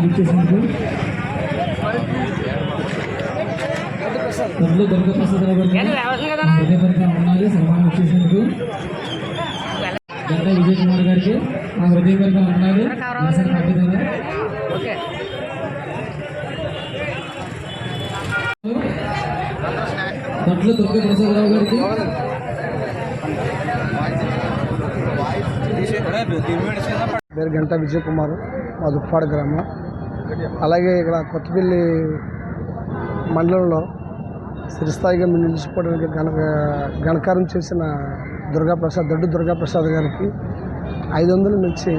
ఇచ్చేసినందుకు తల్లి దుర్గ ప్రసాదరావు గారికి హృదయపూర్వక వందనాలు సన్మానం ఇచ్చేసినందుకు గంట విజయ్ కుమార్ గారికి మా హృదయపూర్వక వందనాలు నరసన అభ్యుదయ తట్ల దుర్గ ప్రసాదరావు గారికి పేరు గంట విజయ్ కుమార్ మా దుప్పాడు గ్రామం. అలాగే ఇక్కడ కొత్తపల్లి మండలంలో స్థిరస్థాయిగా మేము నిలిచిపోవడానికి గణక గణకారం చేసిన దుర్గాప్రసాద్ దొడ్డు దుర్గాప్రసాద్ గారికి ఐదు వందల నుంచి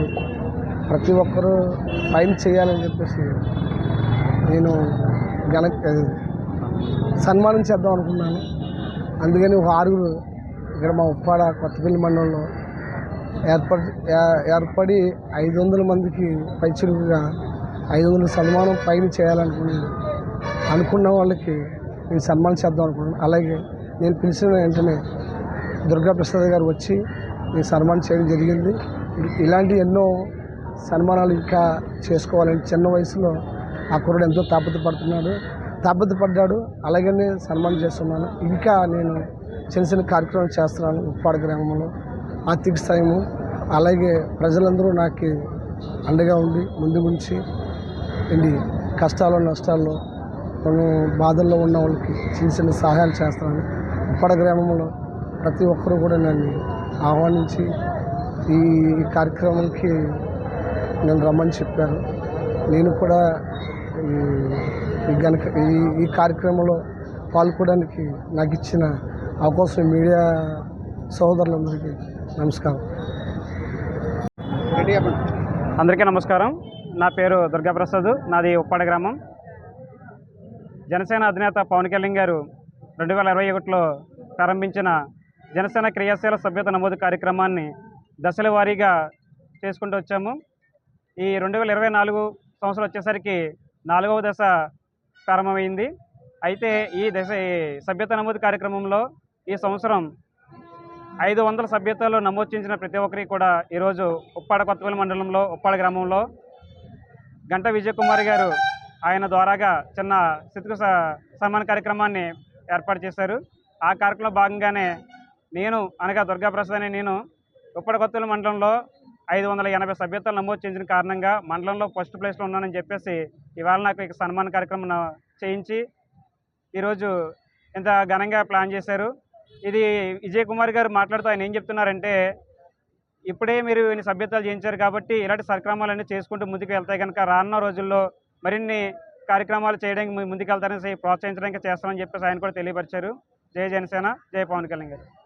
ప్రతి ఒక్కరూ ఫైన్ చేయాలని చెప్పేసి నేను గణ సన్మానం చేద్దాం అనుకున్నాను. అందుకని ఒక ఆరుగురు ఇక్కడ మా ఉప్పాడ కొత్తపల్లి మండలంలో ఏర్పడి ఏ- ఏర్పడి ఐదు వందల మందికి పైచులుగా ఐదు వందల సన్మానం పైన చేయాలనుకుని అనుకున్న వాళ్ళకి నేను సన్మానం చేద్దాం అనుకున్నాను. అలాగే నేను పిలిచిన వెంటనే దుర్గా ప్రసాద్ గారు వచ్చి నేను సన్మానం చేయడం జరిగింది. ఇలాంటి ఎన్నో సన్మానాలు ఇంకా చేసుకోవాలని చిన్న వయసులో ఆ కుర్రుడు ఎంతో తాపత్రపడుతున్నాడు తాపత్రపడ్డాడు అలాగనే సన్మానం చేస్తున్నాను. ఇంకా నేను చిన్న చిన్న కార్యక్రమాలు చేస్తున్నాను ఉప్పాడ గ్రామంలో. ఆర్థిక సాయము అలాగే ప్రజలందరూ నాకు అండగా ఉండి ముందు ఉంచి ఏంటి కష్టాల్లో నష్టాల్లో కొన్ని బాధల్లో ఉన్న వాళ్ళకి చిన్న చిన్న సహాయాలు చేస్తాను ఉప్పడ గ్రామంలో ప్రతి ఒక్కరూ కూడా నన్ను ఆహ్వానించి ఈ కార్యక్రమానికి నేను రమ్మని చెప్పారు. నేను కూడా ఈ ఈ గనక ఈ ఈ కార్యక్రమంలో పాల్గొనడానికి నాకు ఇచ్చిన అవకాశం మీడియా సోదరులందరికీ నమస్కారం. అందరికీ నమస్కారం. నా పేరు దుర్గాప్రసాద్. నాది ఉప్పాడ గ్రామం. జనసేన అధినేత పవన్ కళ్యాణ్ గారు రెండు వేల ఇరవై ఒకటిలో ప్రారంభించిన జనసేన క్రియాశీల సభ్యత నమోదు కార్యక్రమాన్ని దశల వారీగా చేసుకుంటూ వచ్చాము. ఈ రెండు వేల ఇరవై నాలుగు సంవత్సరం వచ్చేసరికి నాలుగవ దశ ప్రారంభమైంది. అయితే ఈ దశ ఈ సభ్యత నమోదు కార్యక్రమంలో ఈ సంవత్సరం ఐదు వందల సభ్యతలు నమోదు చేసిన ప్రతి ఒక్కరికి కూడా ఈరోజు ఉప్పాడ కొత్తపల్లి మండలంలో ఉప్పాడ గ్రామంలో గంట విజయకుమారి గారు ఆయన ద్వారాగా చిన్న స్థితిక సన్మాన కార్యక్రమాన్ని ఏర్పాటు చేశారు. ఆ కార్యక్రమంలో భాగంగానే నేను అనగా దుర్గాప్రసాద్ అనే నేను ఉప్పాడ కొత్తపల్లి మండలంలో ఐదు వందల ఎనభై సభ్యతలు నమోదు చేసిన కారణంగా మండలంలో ఫస్ట్ ప్లేస్లో ఉన్నానని చెప్పేసి ఇవాళ నాకు ఇక సన్మాన కార్యక్రమం చేయించి ఈరోజు ఇంత ఘనంగా ప్లాన్ చేశారు. ఇది విజయ్ కుమార్ గారు మాట్లాడుతూ ఆయన ఏం చెప్తున్నారంటే ఇప్పుడే మీరు సభ్యతలు చేయించారు కాబట్టి ఇలాంటి కార్యక్రమాలన్నీ చేసుకుంటూ ముందుకు వెళ్తాయి కనుక రానున్న రోజుల్లో మరిన్ని కార్యక్రమాలు చేయడానికి ముందుకు వెళ్తారని ప్రోత్సహించడానికి చేస్తామని చెప్పేసి ఆయన కూడా తెలియపరిచారు. జై జనసేన జై పవన్ కళ్యాణ్ గారు.